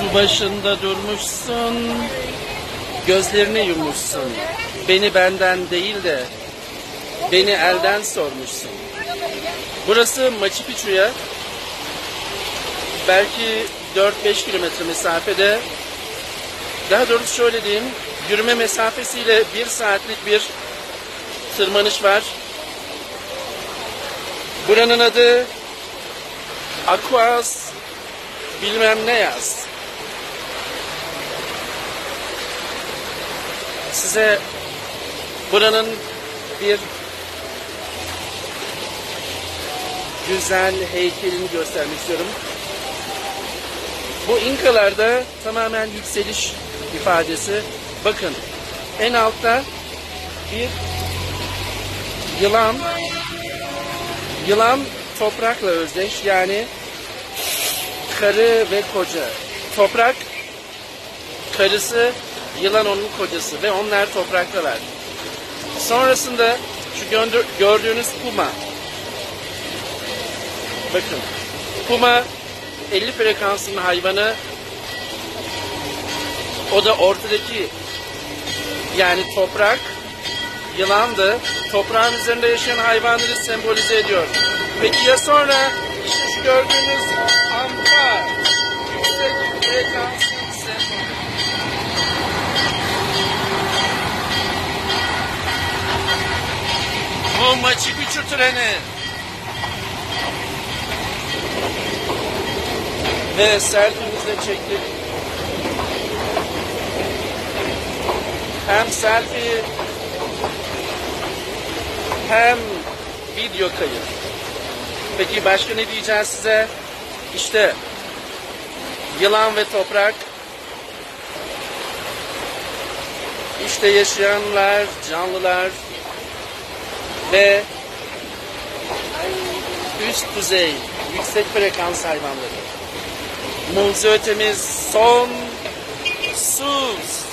Su başında durmuşsun, gözlerini yummuşsun. Beni benden değil de beni elden sormuşsun. Burası Machu Picchu'ya belki 4-5 kilometre mesafede daha doğrusu şöyle diyeyim yürüme mesafesiyle bir saatlik bir tırmanış var. Buranın adı Aquas bilmem ne yaz. Size buranın bir güzel heykelini göstermek istiyorum. Bu İnkalarda tamamen yükseliş ifadesi. Bakın en altta bir yılan yılan toprakla özdeş yani karı ve koca. Toprak karısı, yılan onun kocası ve onlar topraktalar. Sonrasında şu gördüğünüz puma. Bakın. Puma 50 frekansın hayvanı. O da ortadaki yani toprak yılandı. Toprağın üzerinde yaşayan hayvanları sembolize ediyor. Peki ya sonra işte şu gördüğünüz ambar Machu Picchu treni. Ve selfie'mizi de çektik. Hem selfie hem video kayıt. Peki başka ne diyeceğiz size? İşte yılan ve toprak. İşte yaşayanlar, canlılar ve üst düzey, yüksek frekans hayvanları. Mucize ötemiz son sus.